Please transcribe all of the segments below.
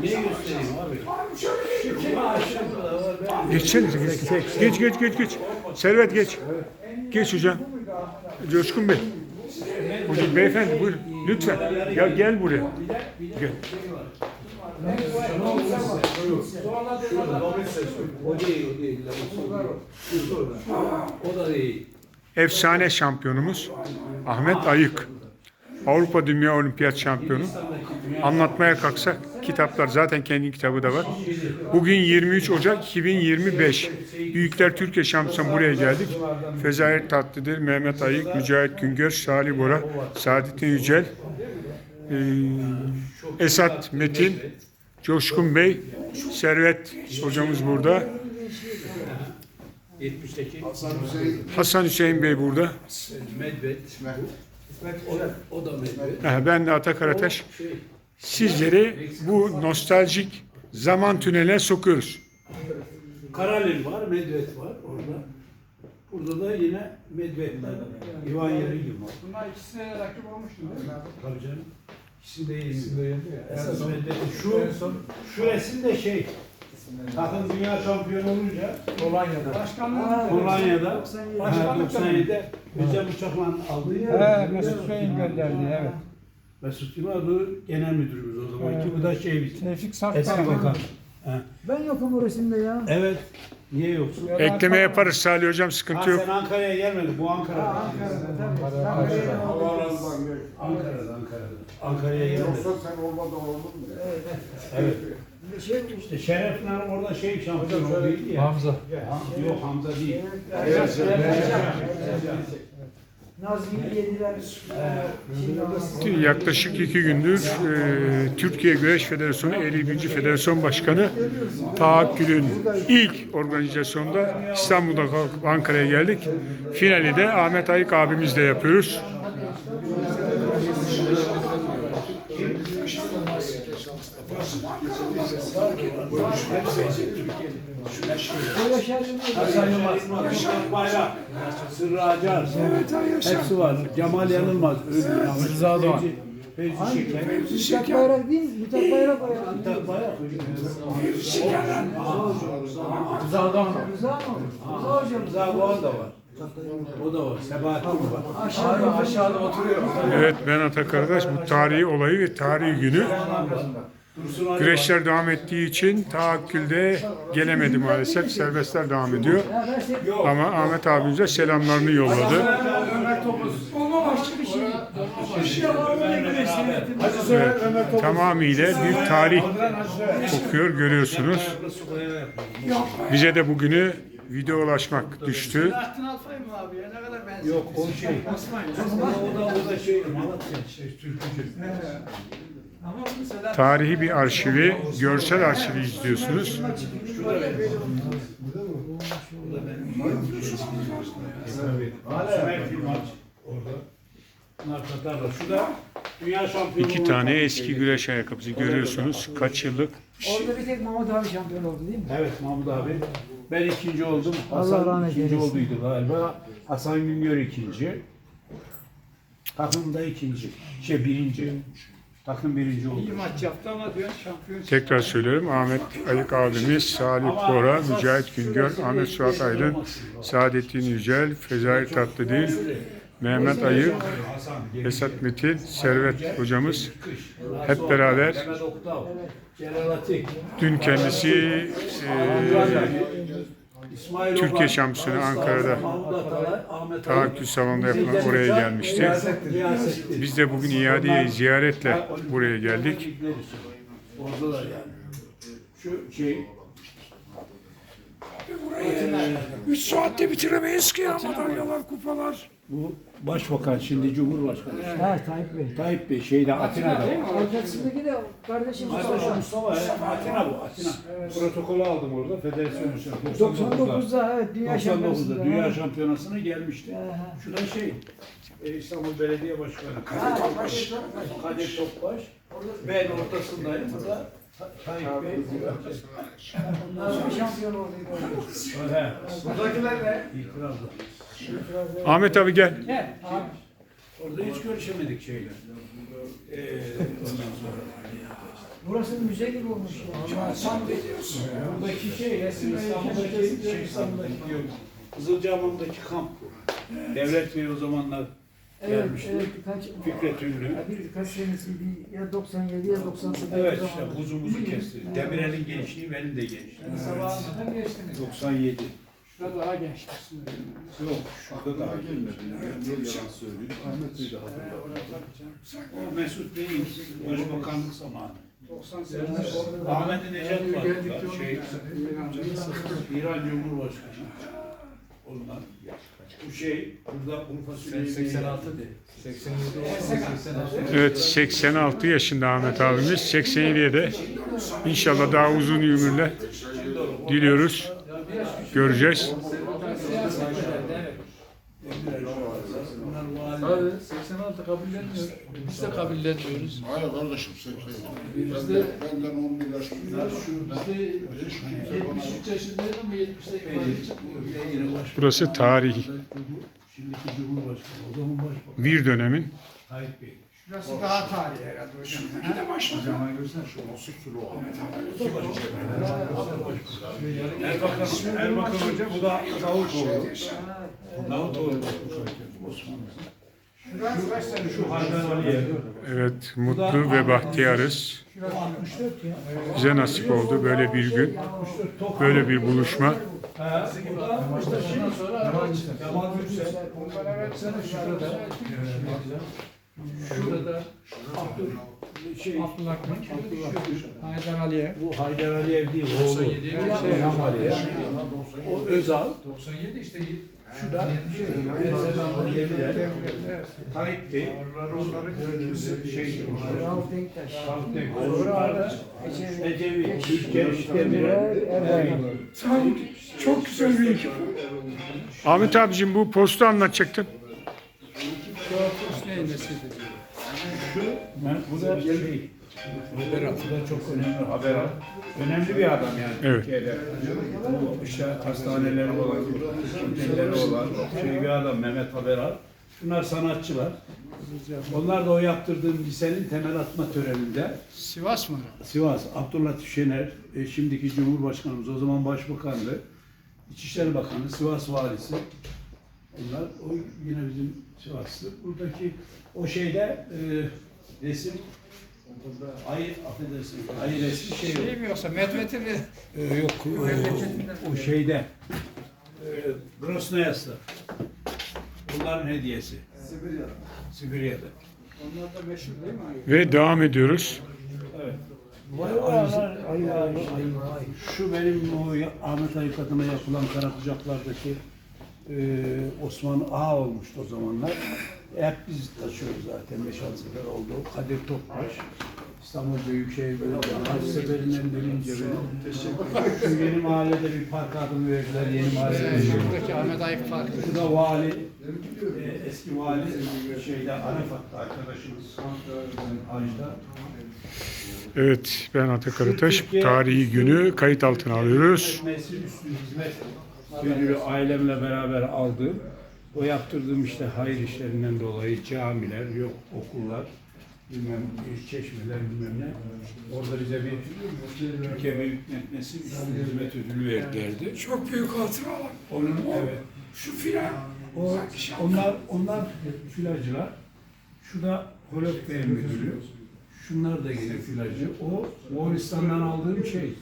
Neyi göstereyim abi? Ben Geçsene geç. Geç geç geç geç. Servet geç. Geç hocam. Coşkun Bey. Hocam beyefendi buyurun. Lütfen. Ya gel buraya. Gel. Efsane şampiyonumuz Ahmet Ayık. Avrupa Dünya Olimpiyat Şampiyonu. Anlatmaya kalksak kitaplar zaten kendi kitabı da var. Bugün 23 Ocak 2025. Büyükler Türkiye Şampiyonu buraya geldik. Fezayir Tatlıdır, Mehmet Ayık, Mücahit Güngör, Salih Bora, Saadettin Yücel, Esat Metin, Coşkun Bey, Servet hocamız burada. 70'teki Hasan Hüseyin Bey burada. Medved. O, o da. Ha, Ben de Ata Karataş. Sizleri bu nostaljik zaman tüneline sokuyoruz. Karalin var, Medved var orada. Burada da yine Medved var. İvan Yerigin var. Bunlar ikisine rakip olmuştu değil mi? Tabii canım. İkisi de yeni. Esas Medved. Şu, şu resim de şey. Takım dünya şampiyonu olunca Polonya'da. Başkanlığı Polonya'da ha, 97'de Özel uçakla aldı. He, Mesut Bey'in gönderdi evet. Mesut Yılmaz genel müdürümüz o zaman. ki Bu da şey bizim. Tevfik Eski Sarkar. bakan. Ha. Ben yokum o resimde ya. Evet. Niye yoksun? Ekleme yaparız Salih Hocam Ha, sıkıntı yok. sen Ankara'ya gelmedin. Bu Ankara'da. Ankara'da tabii. Ankara'da, Ankara'da. Ankara'ya gelmedin. sen olmadan olur mu? Evet. Bir şey İşte Şeref'le orada şey şampiyon olduydu ya. Hamza. Ha, Yok Hamza değil. Nazmi'yi yediler. Şimdi Yaklaşık iki gündür e, Türkiye Güreş Federasyonu 51. Federasyon Başkanı Tahakkül'ün ilk organizasyonda İstanbul'da kalkıp Ankara'ya geldik. Finali de Ahmet Ayık abimizle yapıyoruz. o yaşardım. Hasan Yılmaz, Mustafa Bayrak, Sırrı Acar. Hepsi var. Cemal Yanılmaz. Ölü. Rıza Doğan. Fevzi Şeker. Mithat Bayrak değil mi? Mithat Bayrak o ya. Mithat Bayrak. Rıza Doğan. Rıza mı? Rıza hocam. Rıza Doğan da var. O da var. Sebahattin var. Aşağıda. Aşağıda oturuyor. Evet ben Ata Karataş bu tarihi olayı ve tarihi günü güreşler devam ettiği için tahakkülde gelemedi maalesef. Serbestler devam ediyor. Ama Ahmet abimize selamlarını yolladı. Evet, tamamıyla bir tarih kokuyor görüyorsunuz. Bize de bugünü videolaşmak düştü. Selahattin Alpay mı abi ya? Ne kadar benziyor. Yok o şey. O da, o da şey. Malatya. Şey, Türkücü. Ama bu Selahattin Tarihi bir arşivi, görsel arşivi izliyorsunuz. Sümer Filmaç orada. Şu da dünya şampiyonu. İki tane eski güreş ayakkabısı görüyorsunuz. Kaç yıllık? Orada bir tek Mahmut abi şampiyon oldu değil mi? Evet Mahmut abi. Ben ikinci oldum. Allah Hasan rahmet ikinci eylesin. olduydu galiba. Hasan Güngör ikinci. Takım da ikinci. Şey birinci. Takım birinci iyi oldu. maç yaptı ama diyor şampiyon. Tekrar söylüyorum. Ahmet Ayık abimiz, Salih Bora, Mücahit Güngör, Ahmet Suat Aydın, Saadettin Yücel, Fezai Tatlıdil, Mehmet Ayık, Esat Metin, Servet hocamız hep beraber dün kendisi e, Türkiye şampiyonu Ankara'da tahakkül salonunda yapılan oraya gelmişti. Biz de bugün iadeye ziyaretle buraya geldik. Oradalar yani. Şu şey. Üç saatte bitiremeyiz ki ya madalyalar, kupalar. Bu başbakan şimdi Cumhurbaşkanı. Ha Tayyip Bey. Tayyip Bey şeyde Atina'da. Arkasındaki de kardeşim Mustafa Mustafa. Mustafa ya, Atina bu Atina. Protokolü aldım orada federasyon şampiyonu. 99'da evet dünya 99'da şampiyonasında. dünya şampiyonasına gelmişti. Aha. Şu da şey e, İstanbul Belediye Başkanı Kadir Topbaş. Kadir Topbaş. Ben ortasındayım. Bu da Tayyip Bey. Nazmi şampiyon oldu. Buradakiler ne? İtirazla. Ahmet abi gel. Ne? Abi. Orada hiç görüşemedik şeyle. Ee, ondan sonra. Burası müze gibi olmuş ya. Ama sen biliyorsun. Buradaki şey resim İstanbul'daki şey İstanbul'daki diyor. Kızılcahamam'daki kamp bu. Devlet Bey o zamanlar Evet, gelmişti. evet birkaç, Fikret Ünlü. ya bir birkaç senesi bir ya 97 ya 98 Evet işte buzumuzu kesti. Demirel'in gençliği benim de gençliğim. Sabahından geçtiniz. 97. Şurada daha gençmişsin. Yok şurada daha gelmedi. O Mesut Bey'in başbakanlık zamanı. 98. Ahmet Necat var. Şey, İran Cumhurbaşkanı. Onlar. Bu şey burada Urfa Süleyman. 86 de. 87 86. Evet 86 yaşında Ahmet abimiz. 87'ye de inşallah daha uzun ömürler diliyoruz. Göreceğiz. Abi 86 kabullenmiyor. Biz de kabullenmiyoruz. Hayır kardeşim sen. Biz de benden 11 yaş büyük. biz de 73 yaşındayız ama 70'te ifade çıkmıyor. Yine baş- Burası tarihi. Bir dönemin Bey. Şurası daha tarihi herhalde hocam. Erbakan, Erbakan Hoca bu da Davutoğlu. Davutoğlu. Şu evet mutlu ve bahtiyarız. O 64 ya. Bize nasip oldu böyle bir gün, 64 Tok. böyle bir buluşma. Bu da işte şey. Şurada. Şurada Şey, Abdullah Haydar Aliye. bu Haydar Aliyev değil, oğlu. 97 bir şey. İlham Aliyev. O Özal. 97 işte. Şu da Bey. Şey, Rauf Denktaş. Sonra da Ecevit, Türkiye, Demirel. Çok güzel bir ekip. Ahmet abicim bu postu anlatacaktın. Nesiydi? Şu, ben, bu da şey, bu da çok önemli haber. Önemli bir adam yani Evet. Türkiye'de. Bu işte hastaneleri olan, otelleri olan şey bir adam Mehmet Haberal. Şunlar sanatçılar. Onlar da o yaptırdığım lisenin temel atma töreninde Sivas mı? Sivas, Abdülhatif Şener, e, şimdiki Cumhurbaşkanımız, o zaman Başbakandı. İçişleri Bakanı, Sivas Valisi. Onlar o yine bizim Sivaslı. Buradaki o şeyde e, resim Ay affedersin. Ay resmi şey yok. Şey mi yoksa Medved'in Ee, yok e, o şeyde e, Grosnoyas'ta. Bunların hediyesi. Sibirya'da. Sibirya'da. Onlar da meşhur değil mi? Ve devam ediyoruz. Evet. Vay vay ay ay ay Şu benim o Ahmet Ayık adına yapılan Karakucaklar'daki e, Osman Ağa olmuştu o zamanlar. Hep biz taşıyoruz zaten 5-6 sefer oldu. Kadir Topbaş. İstanbul Büyükşehir Belediyesi. Seferinden birinci benim. Şu yeni mahallede bir park adını verdiler. Yeni mahallede. Şuradaki Ahmet Ayık Parkı. Bu da vali, e, eski vali şeyde Arafat'ta arkadaşımız Ajda. Evet ben Ata Karataş. Tarihi günü kayıt altına alıyoruz. Hizmet Müdürü ailemle beraber aldığım, o yaptırdığım işte hayır işlerinden dolayı camiler, yok okullar, bilmem çeşmeler bilmem ne. Orada bize bir Türkiye Büyük Metnesi Üstü Hizmet Ödülü verdilerdi. Çok büyük hatıralar. Onun evet. Şu filan. O, onlar, onlar filacılar. Şu da Holok Bey müdürü. Şunlar da yine filacı. O Moğolistan'dan aldığım şey.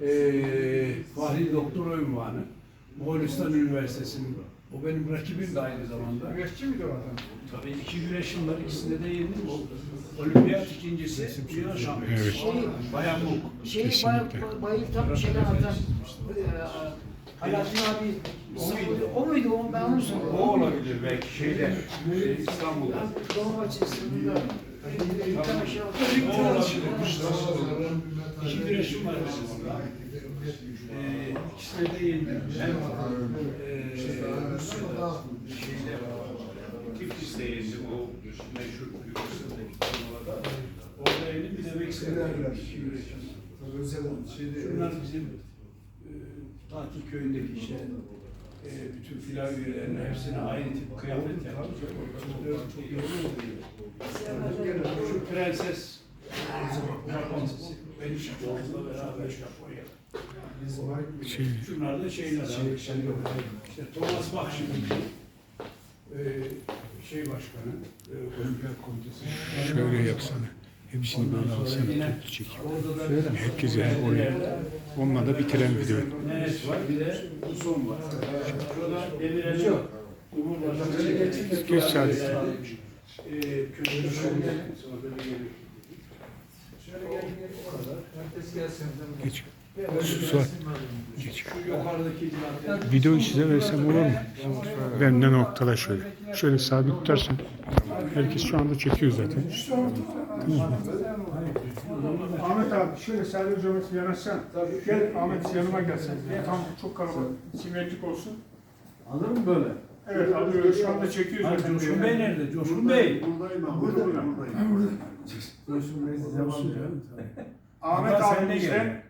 Eee Fahri Doktor Ünvanı. Moğolistan Üniversitesi'nin. O benim rakibim de aynı zamanda. Güreşçi miydi o adam? Tabii iki güreşim var. İkisinde de yendim. O olimpiyat ikincisi. Dünya şampiyonu. Evet. Bayan Muk. Şey, Kesinlikle. bay, bayıltan bir şeyler atan. Alaaddin abi. O muydu o? Ben onu O soruyorum. olabilir belki şeyde. e, İstanbul'da. Dolmabahçe sınırında. Bir tane şey O olabilir. İki güreşim var de yendim. Hem ee, şeyde Tiflis'te yendim o meşhur Yugoslav'daki turnuvada. Orada yendim bir de Meksika'da güreşim. Şunlar bizim e, tatil köyündeki işte e, bütün filan üyelerinin hepsine aynı tip kıyafet yaptık. Çok iyi oldu. Şu prenses Japon, benim Japon'la beraber Japonya'da. Şey, Şunlar da şeyler abi. İşte Thomas Bach şimdi e, şey başkanı, e, olimpiyat komitesi. şöyle yapsana. Hepsini böyle alsana. Toplu çekim. Herkese oraya. Onunla da bitirelim videoyu. Nenes var, bir de bu son var. Şurada Demirel'in Cumhurbaşkanı. Geç Sadi. E, köşede şöyle, sonra böyle geliyor. Herkes gelsin. Geç. Yukarıdaki zaten Videoyu size versem olur mu? Ben de noktala şöyle. Şöyle sabit tutarsan. Herkes şu anda çekiyor zaten. Ahmet abi şöyle Sadi hocama yanaşsan. Gel Ahmet yanıma gelsin. Tam çok kalabalık. Simetrik olsun. Alır mı böyle? Evet alıyoruz. Şu anda çekiyoruz Ha, zaten. Coşkun Bey nerede? Coşkun Bey. Buradayım ben. Buradayım. buradayım. Coşkun Bey size. Ahmet Adnan, sen de abimizden gel.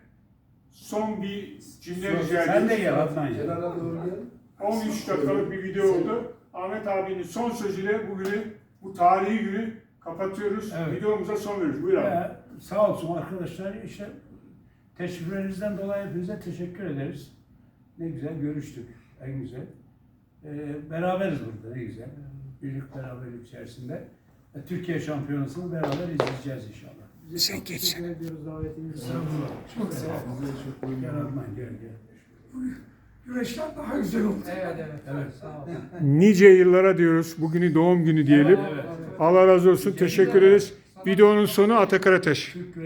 Son bir cümle rica Sen de gel Adnan ya. Kenara doğru gel. 13 dakikalık bir video oldu. Ahmet abinin son sözüyle bugünü, bu tarihi günü kapatıyoruz. Evet. Videomuza son veriyoruz. Buyur abi. Ya, sağ olsun arkadaşlar işte teşriflerinizden dolayı hepinize teşekkür ederiz. Ne güzel görüştük. En güzel. Ee, beraberiz burada ne güzel. Birlik beraberlik içerisinde. E, Türkiye şampiyonasını beraber izleyeceğiz inşallah. Sen geç sen. Güreşler daha güzel oldu. Evet evet. Evet. Sağ olun. Nice yıllara diyoruz. Bugünü doğum günü diyelim. Evet. Allah razı olsun. Teşekkür ederiz. Videonun sonu Atakarateş. Türk